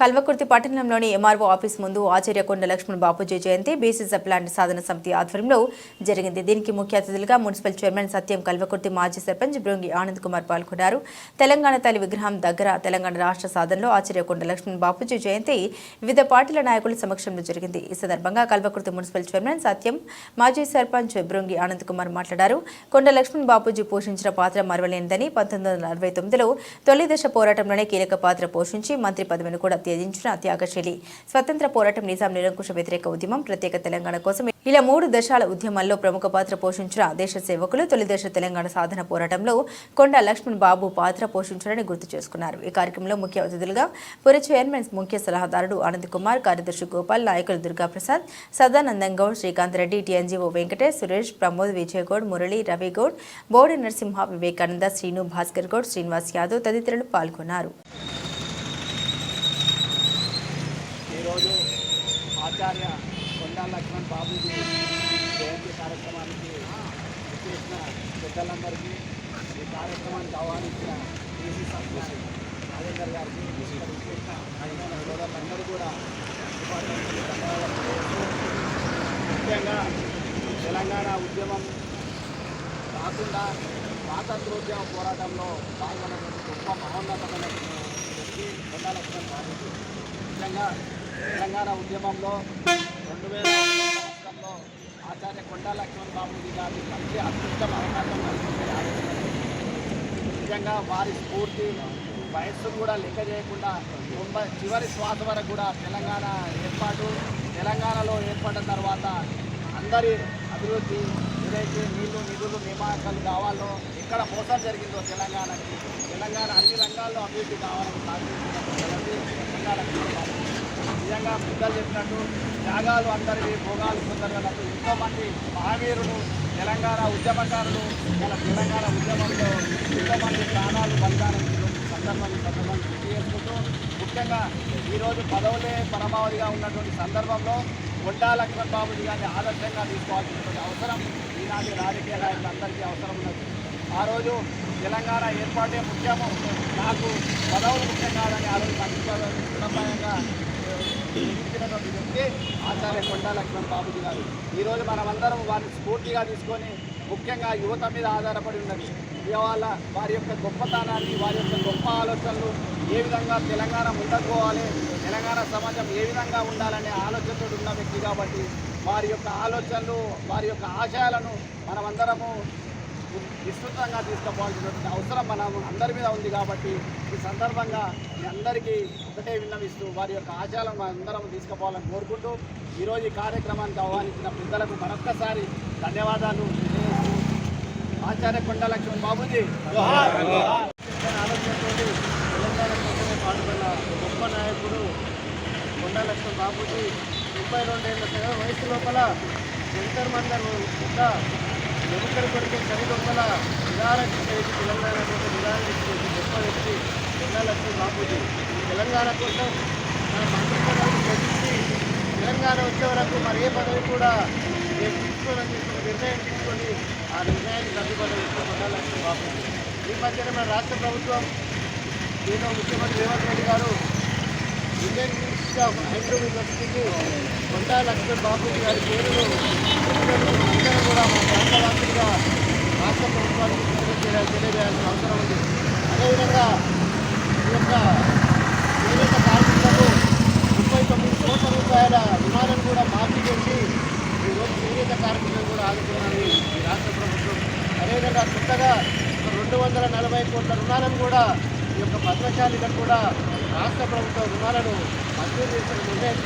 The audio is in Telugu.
కల్వకుర్తి పట్టణంలోని ఎంఆర్ఓ ఆఫీస్ ముందు ఆచార్య కొండ లక్ష్మణ్ బాపూజీ జయంతి బీసీ ప్లాంట్ సాధన సమితి ఆధ్వర్యంలో జరిగింది. దీనికి ముఖ్య అతిథులుగా మున్సిపల్ చైర్మన్ సత్యం కల్వకుర్తి మాజీ సర్పంచ్ బృంగి ఆనంద్ కుమార్ పాల్గొన్నారు. తెలంగాణ తల్లి విగ్రహం దగ్గర తెలంగాణ రాష్ట్ర సాధనలో ఆచార్య కొండ లక్ష్మణ్ బాపూజీ జయంతి వివిధ పార్టీల నాయకుల సమక్షంలో జరిగింది. ఈ సందర్భంగా కల్వకుర్తి మున్సిపల్ చైర్మన్ సత్యం మాజీ సర్పంచ్ బృంగి ఆనంద్ కుమార్ మాట్లాడారు. కొండ లక్ష్మణ్ బాపూజీ పోషించిన పాత్ర మరవలేనిదని పంతొమ్మిది వందల అరవై తొమ్మిదిలో తొలి దశ పోరాటంలోనే కీలక పాత్ర పోషించి మంత్రి పదవిని కూడా త్యజించిన త్యాగశైలి. స్వతంత్ర పోరాటం నిజాం నిరంకుశ వ్యతిరేక ఉద్యమం ప్రత్యేక తెలంగాణ కోసం ఇలా మూడు దశాల ఉద్యమాల్లో ప్రముఖ పాత్ర పోషించిన దేశ సేవకులు తొలిదశ తెలంగాణ సాధన పోరాటంలో కొండ లక్ష్మణ్ బాబు పాత్ర పోషించారని గుర్తు చేసుకున్నారు. ఈ కార్యక్రమంలో ముఖ్య అతిథులుగా పురి చైర్మన్ ముఖ్య సలహాదారుడు ఆనంద్ కుమార్ కార్యదర్శి గోపాల్ నాయకులు దుర్గాప్రసాద్ సదానందం గౌడ్ శ్రీకాంత్ రెడ్డి టీఎన్జీఓ వెంకటేష్ సురేష్ ప్రమోద్ విజయగౌడ్ మురళి రవి గౌడ్ బోడి నరసింహ వివేకానంద శ్రీను భాస్కర్ గౌడ్ శ్రీనివాస్ యాదవ్ తదితరులు పాల్గొన్నారు. ఆచార్య కొండా లక్ష్మణ్ బాబుజీ జయంతి కార్యక్రమానికి చేసిన పెద్దలందరికీ ఈ కార్యక్రమానికి ఆహ్వానించిన టీసీ సంస్థ రాజేందర్ గారికి ఇక్కడ విశేష అయిన సోదరులందరూ కూడా ముఖ్యంగా తెలంగాణ ఉద్యమం కాకుండా స్వాతంత్రోద్యమ పోరాటంలో పాల్గొన్నటువంటి గొప్ప మహోన్నతమైన వ్యక్తి కొండా లక్ష్మణ్ బాబుజీ. ముఖ్యంగా తెలంగాణ ఉద్యమంలో రెండు వేల సంవత్సరంలో ఆచార్య కొండా లక్ష్మణ్ బాబుజీ గారి మంచి అదృష్టం అవకాశం నిజంగా వారి స్ఫూర్తి వయస్సును కూడా లెక్క చేయకుండా తొంభై చివరి శ్వాస వరకు కూడా తెలంగాణ ఏర్పాటు తెలంగాణలో ఏర్పడిన తర్వాత అందరి అభివృద్ధి ఏదైతే నీళ్ళు నిధులు నియామకాలు కావాలో ఎక్కడ మోసం జరిగిందో తెలంగాణకి తెలంగాణ అన్ని రంగాల్లో అభివృద్ధి కావాలని సాధించినటువంటి తెలంగాణ నిజంగా పెద్దలు చెప్పినట్టు త్యాగాలు అందరివి భోగాలు పొందగలట్టు ఎంతోమంది మహావీరులు తెలంగాణ ఉద్యమకారులు మన తెలంగాణ ఉద్యమంలో ఎంతోమంది ప్రాణాలు బలిదానం సందర్భాన్ని సందర్భాన్ని గుర్తు చేసుకుంటూ ముఖ్యంగా ఈరోజు పదవులే పరమావధిగా ఉన్నటువంటి సందర్భంలో కొండా లక్ష్మణ్ బాబుజీ గారిని ఆదర్శంగా తీసుకోవాల్సినటువంటి అవసరం ఈనాటి రాజకీయ నాయకులందరికీ అవసరం ఉన్నది. ఆ రోజు తెలంగాణ ఏర్పాటే ముఖ్యము. నాకు పదవులు ముఖ్యం కాదని ఆ రోజు సందర్భంగా ఆచార్య కొండా లక్ష్మణ్ బాబుజీ గారు. ఈరోజు మనమందరం వారిని స్ఫూర్తిగా తీసుకొని ముఖ్యంగా యువత మీద ఆధారపడి ఉన్నది. ఇవాళ వారి యొక్క గొప్పతనాన్ని వారి యొక్క గొప్ప ఆలోచనలు ఏ విధంగా తెలంగాణ ముందుకోవాలి తెలంగాణ సమాజం ఏ విధంగా ఉండాలనే ఆలోచనతో ఉన్న వ్యక్తి కాబట్టి వారి యొక్క ఆలోచనలు వారి యొక్క ఆశయాలను మనమందరము విస్తృతంగా తీసుకుపోవాల్సినటువంటి అవసరం మన అందరి మీద ఉంది కాబట్టి ఈ సందర్భంగా మీ అందరికీ ఒకటే విన్నవిస్తూ వారి యొక్క ఆచారాలను అందరం తీసుకుపోవాలని కోరుకుంటూ ఈరోజు ఈ కార్యక్రమానికి ఆహ్వానించిన పెద్దలకు మరొక్కసారి ధన్యవాదాలు. ఆచార్య కొండలక్ష్మణ్ బాబుజీ. జోహార్. ఆలోచనతోటి తెలంగాణ కోసమే గొప్ప నాయకుడు కొండలక్ష్మణ్ బాబుజీ. ముప్పై రెండేళ్ళ వయసు లోపల శంకర్ మందర్ పెద్ద ఎముకలు కొరికే చలి నిదారణ చేసి తెలంగాణ కోసం నిదారణ చేసి గొప్ప వ్యక్తి కొండ లక్ష్మణ్ బాబుజీ తెలంగాణ కోసం మన మంత్రి పదవిని తెలంగాణ వచ్చే వరకు మరి ఏ పదవి కూడా నేను తీసుకోవాలని తీసుకున్న నిర్ణయం తీసుకొని ఆ నిర్ణయాన్ని కట్టుబడి కొండ లక్ష్మణ్ బాబుజీ ఈ మధ్యన మన రాష్ట్ర ప్రభుత్వం దీనిలో ముఖ్యమంత్రి రేవంత్ రెడ్డి గారు ఇండియన్ ఇన్స్టిట్యూట్ ఆఫ్ హైడ్రో యూనివర్సిటీకి కొండా లక్ష్మణ్ బాబుజీ గారి పేరును అందరూ కూడా మా ప్రాంతవాసులుగా రాష్ట్ర ప్రభుత్వానికి తెలియజేయాల్సిన అవసరం ఉంది అదేవిధంగా ఈ యొక్క చేనేత కార్మికులకు ముప్పై తొమ్మిది కోట్ల రూపాయల విమానం కూడా మాఫీ చేసి ఈరోజు చేనేత కార్మికులు కూడా ఆదుతున్నారు ఈ రాష్ట్ర ప్రభుత్వం అదేవిధంగా కొత్తగా ఒక రెండు వందల నలభై కోట్ల రుణాలను కూడా ఈ యొక్క పద్మశాలిగా కూడా రాష్ట్ర ప్రభుత్వ రుణాలను మంజూరు చేసిన నిర్ణయం